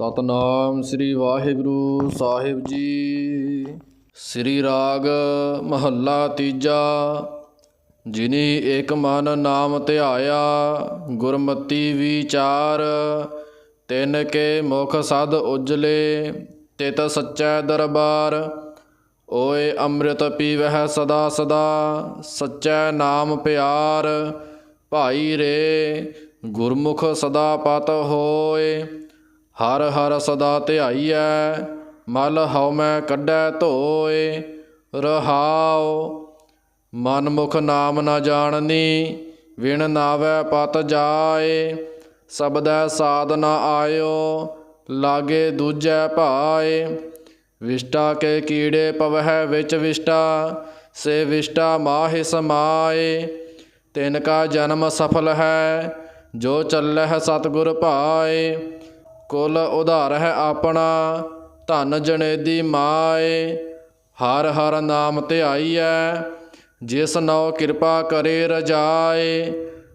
ਸਤਨਾਮ ਸ੍ਰੀ ਵਾਹਿਗੁਰੂ ਸਾਹਿਬ ਜੀ। ਸ੍ਰੀ ਰਾਗ ਮਹੱਲਾ ਤੀਜਾ। ਜਿਨੀ ਏਕ ਮਨ ਨਾਮ ਧਿਆਇਆ, ਗੁਰਮਤੀ ਵਿਚਾਰ। ਤਿਨ ਕੇ ਮੁਖ ਸਦ ਉਜਲੇ, ਤਿਤ ਸੱਚੈ ਦਰਬਾਰ। ਓਏ ਅੰਮ੍ਰਿਤ ਪੀਵਹਿ ਸਦਾ ਸਦਾ, ਸੱਚੈ ਨਾਮ ਪਿਆਰ। ਭਾਈ ਰੇ, ਗੁਰਮੁਖ ਸਦਾ ਪਤ ਹੋਏ। ਹਰ ਹਰ ਸਦਾ ਧਿਆਈਐ, ਮਲ ਹਉ ਮੈਂ ਕੱਢੈ ਧੋਏ, ਰਹਾਉ। ਮਨ ਮੁਖ ਨਾਮ ਨਾ ਜਾਣਨੀ, ਵਿਣ ਨਾਵੈ ਪਤ ਜਾਏ। ਸਬਦੈ ਸਾਧ ਨਾ ਆਇਓ, ਲਾਗੇ ਦੂਜੈ ਭਾਏ। ਵਿਸ਼ਟਾ ਕੇ ਕੀੜੇ ਪਵਹਿ ਵਿੱਚ ਵਿਸ਼ਟਾ, ਸੇ ਵਿਸ਼ਟਾ ਮਾਹਿ ਸਮਾਏ। ਤਿਨ ਕਾ ਜਨਮ ਸਫਲ ਹੈ, ਜੋ ਚੱਲਹਿ ਸਤਿਗੁਰ ਭਾਏ। ਕੁਲ ਉਧਾਰ ਹੈ ਆਪਣਾ, ਧਨ ਜਣੇਦੀ ਮਾਏ, ਹਰ ਹਰ ਨਾਮ ਧਿਆਈ ਹੈ ਜਿਸ ਨਉ ਕਿਰਪਾ ਕਰੇ ਰਜਾਏ,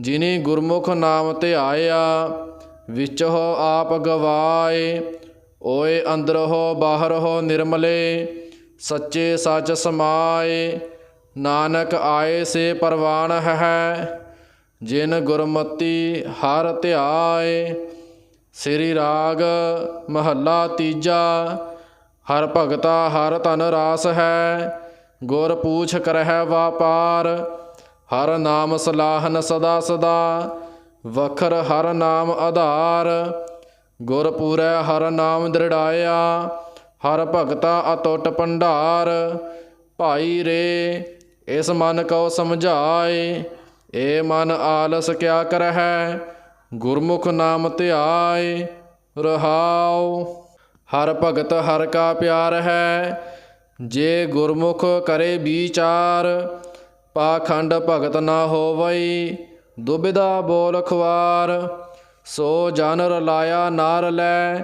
ਜਿਨੀ ਗੁਰਮੁਖ ਨਾਮ ਧਿਆਇਆ, ਵਿੱਚ ਹੋ ਆਪ ਗਵਾਏ, ਓਏ ਅੰਦਰ ਹੋ ਬਾਹਰ ਹੋ ਨਿਰਮਲੇ, ਸੱਚੇ ਸੱਚ ਸਮਾਏ, ਨਾਨਕ ਆਏ ਸੇ ਪਰਵਾਨ ਹੈ, ਜਿਨ ਗੁਰਮਤੀ ਹਰ ਧਿਆਏ ਸ੍ਰੀ ਰਾਗ ਮਹੱਲਾ ਤੀਜਾ, ਹਰ ਭਗਤਾ ਹਰ ਧਨ ਰਾਸ ਹੈ, ਗੁਰ ਪੂਛ ਕਰਹਿ ਵਾਪਾਰ, ਹਰ ਨਾਮ ਸਲਾਹਨ ਸਦਾ ਸਦਾ, ਵਖਰ ਹਰ ਨਾਮ ਆਧਾਰ, ਗੁਰ ਪੂਰੈ ਹਰ ਨਾਮ ਦ੍ਰਿੜਾਇਆ, ਹਰ ਭਗਤਾ ਅਤੁੱਟ ਭੰਡਾਰ, ਭਾਈ ਰੇ, ਇਸ ਮਨ ਕਉ ਸਮਝਾਏ, ਏ ਮਨ ਆਲਸ ਕਿਆ ਕਰਹਿ ਗੁਰਮੁਖ ਨਾਮ ਧਿਆਏ, ਰਹਾਉ। ਹਰ ਭਗਤ ਹਰ ਕਾ ਪਿਆਰ ਹੈ, ਜੇ ਗੁਰਮੁਖ ਕਰੇ ਵਿਚਾਰ, ਪਾਖੰਡ ਭਗਤ ਨਾ ਹੋਵਈ, ਦੁਬਿਧਾ ਬੋਲ ਖਵਾਰ ਸੋ ਜਨ ਰਲਾਇਆ ਨਾਰ ਲੈ,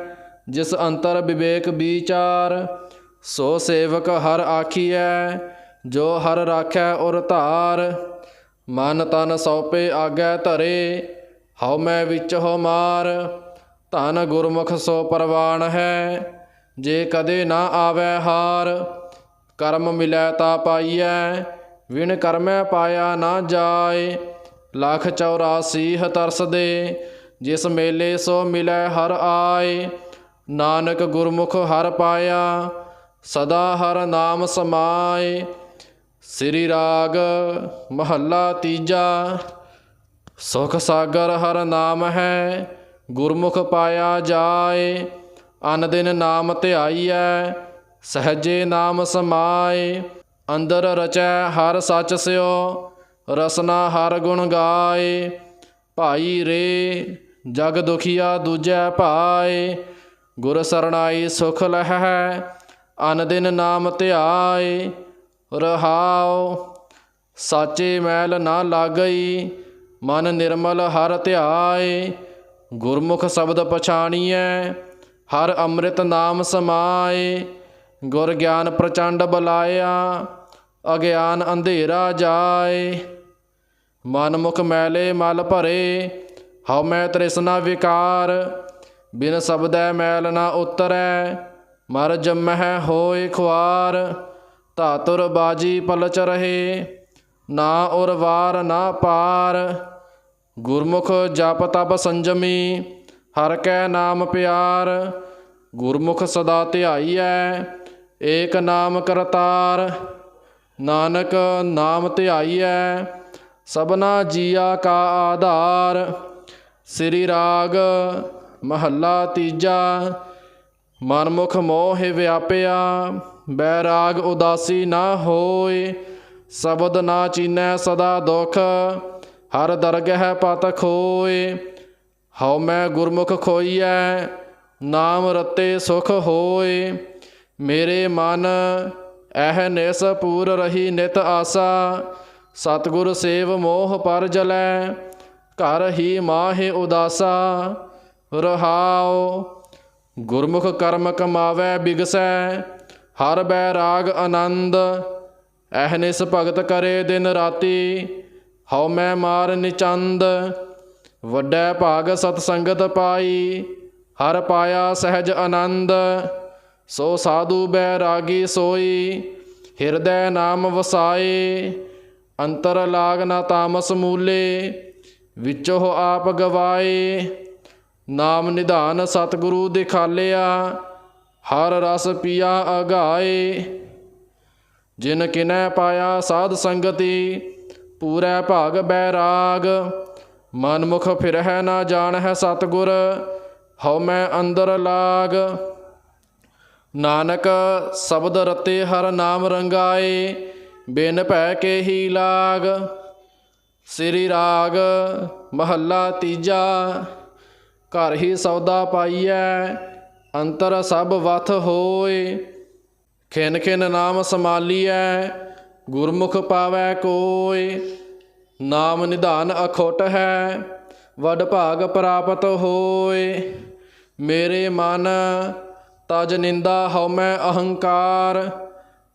ਜਿਸ ਅੰਤਰ ਵਿਵੇਕ ਵਿਚਾਰ। ਸੋ ਸੇਵਕ ਹਰ ਆਖੀਐ, ਜੋ ਹਰ ਰਾਖੈ ਉਰ ਧਾਰ। ਮਨ ਤਨ ਸੌਪੇ ਆਗੈ ਧਰੇ ਹਉ ਮੈਂ ਵਿੱਚ ਹੋ ਮਾਰ, ਧਨ ਗੁਰਮੁਖ ਸੋ ਪਰਵਾਨ ਹੈ। ਜੇ ਕਦੇ ਨਾ ਆਵੈ ਹਾਰ, ਕਰਮ ਮਿਲੈ ਤਾ ਪਾਈਐ। ਵਿਣ ਕਰਮੈ ਪਾਇਆ ਨਾ ਜਾਏ, ਲੱਖ 84 ਤਰਸ ਦੇ। ਜਿਸ ਮੇਲੇ ਸੋ ਮਿਲੈ ਹਰ ਆਏ, ਨਾਨਕ ਗੁਰਮੁਖ ਹਰ ਪਾਇਆ, ਸਦਾ ਹਰ ਨਾਮ ਸਮਾਏ। ਸ੍ਰੀ ਰਾਗ ਮਹੱਲਾ ਤੀਜਾ। ਸੁਖ ਸਾਗਰ ਹਰ ਨਾਮ ਹੈ, ਗੁਰਮੁਖ ਪਾਇਆ ਜਾਏ ਅਨ ਦਿਨ ਨਾਮ ਧਿਆਈਐ, ਸਹਜੇ ਨਾਮ ਸਮਾਏ। ਅੰਦਰ ਰਚੈ ਹਰ ਸੱਚ ਸਿਓ, ਰਸਨਾ ਹਰ ਗੁਣ ਗਾਏ। ਭਾਈ ਰੇ, ਜਗ ਦੁਖੀਆ ਦੂਜੈ ਭਾਏ। ਗੁਰ ਸਰਣਾਈ ਸੁਖ ਲਹੈ ਅਨ ਦਿਨ ਨਾਮ ਧਿਆਏ। ਰਹਾਉ, ਸਾਚੇ ਮੈਲ ਨਾ ਲਾਗਈ। ਮਨ ਨਿਰਮਲ ਹਰ ਧਿਆਏ, ਗੁਰਮੁਖ ਸ਼ਬਦ ਪਛਾਣੀਐ, ਹਰ ਅੰਮ੍ਰਿਤ ਨਾਮ ਸਮਾਏ। ਗੁਰ ਗਿਆਨ ਪ੍ਰਚੰਡ ਬਲਾਇਆ, ਅਗਿਆਨ ਅੰਧੇਰਾ ਜਾਏ। ਮਨ ਮੁਖ ਮੈਲੇ ਮਲ ਭਰੇ, ਹਉ ਮੈਂ ਤ੍ਰਿਸ਼ਨਾ ਵਿਕਾਰ। ਬਿਨ ਸਬਦੈ ਮੈਲ ਨਾ ਉਤਰੈ, ਮਰ ਜੰਮਹਿ ਹੋਏ ਖੁਆਰ। ਧਾਤੁਰ ਬਾਜੀ ਪਲਚ ਰਹੇ, ਨਾ ਉਰ ਵਾਰ ਨਾ ਪਾਰ। ਗੁਰਮੁਖ ਜਪ ਤਪ ਸੰਜਮੀ, ਹਰ ਕੈ ਨਾਮ ਪਿਆਰ, ਗੁਰਮੁਖ ਸਦਾ ਧਿਆਈਐ, ਏਕ ਨਾਮ ਕਰਤਾਰ, ਨਾਨਕ ਨਾਮ ਧਿਆਈਐ, ਸਭਨਾ ਜੀਆ ਕਾ ਆਧਾਰ, ਸ੍ਰੀ ਰਾਗ ਮਹੱਲਾ ਤੀਜਾ, ਮਨਮੁਖ ਮੋਹ ਵਿਆਪਿਆ, ਬੈਰਾਗ ਉਦਾਸੀ ਨਾ ਹੋਏ, ਸ਼ਬਦ ਨਾ ਚੀਨੈ ਸਦਾ ਦੁਖ ਹਰ ਦਰਗਹਿ ਪਤ ਖੋਏ ਹਉ ਮੈਂ ਗੁਰਮੁਖ ਖੋਈਐ, ਨਾਮ ਰਤੇ ਸੁਖ ਹੋਏ। ਮੇਰੇ ਮਨ ਐਹ ਨਿਸ ਪੂਰ ਰਹੀ ਨਿਤ ਆਸਾ, ਸਤਿਗੁਰ ਸੇਵ ਮੋਹ ਪਰ ਜਲੈ, ਘਰ ਹੀ ਮਾਹੇ ਉਦਾਸਾ। ਰਹਾਉ, ਗੁਰਮੁਖ ਕਰਮ ਕਮਾਵੈ ਬਿਗਸੈ, ਹਰ ਬੈਰਾਗ ਆਨੰਦ ਐਹਨਿਸ ਭਗਤ ਕਰੇ ਦਿਨ ਰਾਤੀ। ਹਉ ਮੈਂ ਮਾਰ ਨਿਚੰਦ, ਵੱਡਾ ਭਾਗ ਸਤ ਸੰਗਤ ਪਾਈ, ਹਰ ਪਾਇਆ ਸਹਿਜ ਆਨੰਦ, ਸੋ ਸਾਧੂ ਬੈਰਾਗੀ ਸੋਈ, ਹਿਰਦੈ ਨਾਮ ਵਸਾਏ, ਅੰਤਰ ਲਾਗ ਨਾ ਤਾਮਸ ਮੂਲੇ, ਵਿੱਚੋ ਆਪ ਗਵਾਏ, ਨਾਮ ਨਿਧਾਨ ਸਤਿਗੁਰੂ ਦਿਖਾਲਿਆ, ਹਰ ਰਸ ਪੀਆ ਅਗਾਏ, ਜਿਨ ਕਿਨੈ ਪਾਇਆ ਸਾਧ ਸੰਗਤੀ ਪੂਰੈ ਭਾਗ ਬੈਰਾਗ, ਮਨਮੁਖ ਫਿਰਹਿ ਨਾ ਜਾਣਹਿ ਸਤਿਗੁਰ, ਹਉ ਮੈਂ ਅੰਦਰ ਲਾਗ। ਨਾਨਕ ਸ਼ਬਦ ਰਤੇ ਹਰ ਨਾਮ ਰੰਗਾਏ, ਬਿਨ ਭੈ ਕੇ ਹੀ ਲਾਗ। ਸ੍ਰੀ ਰਾਗ, ਮਹੱਲਾ ਤੀਜਾ, ਘਰ ਹੀ ਸੌਦਾ ਪਾਈਐ, ਅੰਤਰ ਸਭ ਵਥ ਹੋਏ। ਖਿਨ ਖਿਨ ਨਾਮ ਸਮਾਲੀਐ ਗੁਰਮੁਖ ਪਾਵੈ ਕੋਇ, ਨਾਮ ਨਿਧਾਨ ਅਖੁੱਟ ਹੈ, ਵਡ ਭਾਗ ਪ੍ਰਾਪਤ ਹੋਏ ਮੇਰੇ ਮਨ ਤਜ ਨਿੰਦਾ ਹਉ ਮੈਂ ਅਹੰਕਾਰ,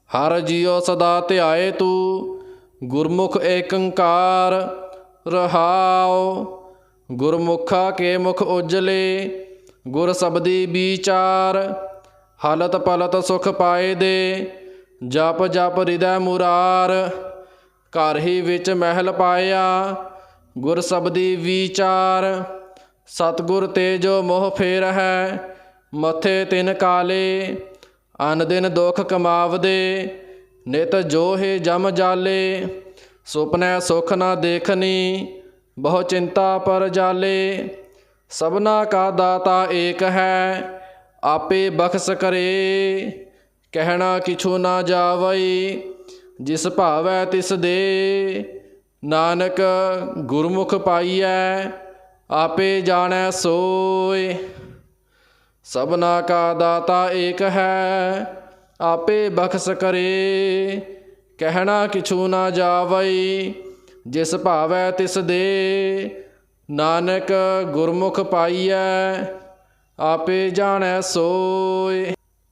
ਹਰ ਜਿਉ ਸਦਾ ਧਿਆਏ ਤੂੰ, ਗੁਰਮੁਖ ਏਕੰਕਾਰ ਰਹਾਉ। ਗੁਰਮੁਖਾ ਕੇ ਮੁਖ ਉਜਲੇ, ਗੁਰ ਸਬਦੀ ਵਿਚਾਰ ਹਾਲਤ ਪਲਤ ਸੁਖ ਪਾਏ ਦੇ। ਜਪ ਜਪ ਹਿਰਦੈ ਮੁਰਾਰ, ਘਰ ਹੀ ਵਿੱਚ ਮਹਿਲ ਪਾਇਆ, ਗੁਰ ਸਬਦੀ ਵਿਚਾਰ। ਸਤਗੁਰ ਤੇ ਜੋ ਮੋਹ ਫੇਰ ਹੈ ਮਥੇ ਤਿਨ ਕਾਲੇ। ਅਨ ਦਿਨ ਦੁਖ ਕਮਾਵਦੇ, ਨਿਤ ਜੋ ਹੈ ਜਮ ਜਾਲੇ। ਸੁਪਨੇ ਸੁਖ ਨਾ ਦੇਖਨੀ, ਬਹੁ ਚਿੰਤਾ ਪਰ ਜਾਲੇ। ਸਭਨਾ ਕਾ ਦਾਤਾ ਏਕ ਹੈ, ਆਪੇ ਬਖਸ਼ ਕਰੇ। ਕਹਿਣਾ ਕਿਛੂ ਨਾ ਜਾਵਈ, ਜਿਸ ਭਾਵੈ ਤਿਸ ਦੇ। ਨਾਨਕ ਗੁਰਮੁਖ ਪਾਈਐ, ਆਪੇ ਜਾਣੈ ਸੋਏ। ਸਭਨਾ ਕਾ ਦਾਤਾ ਏਕ ਹੈ, ਆਪੇ ਬਖਸ਼ ਕਰੇ। ਕਹਿਣਾ ਕਿਛੂ ਨਾ ਜਾਵਈ, ਜਿਸ ਭਾਵੈ ਤਿਸ ਦੇ। ਨਾਨਕ ਗੁਰਮੁਖ ਪਾਈਐ, ਆਪੇ ਜਾਣੈ ਸੋਏ।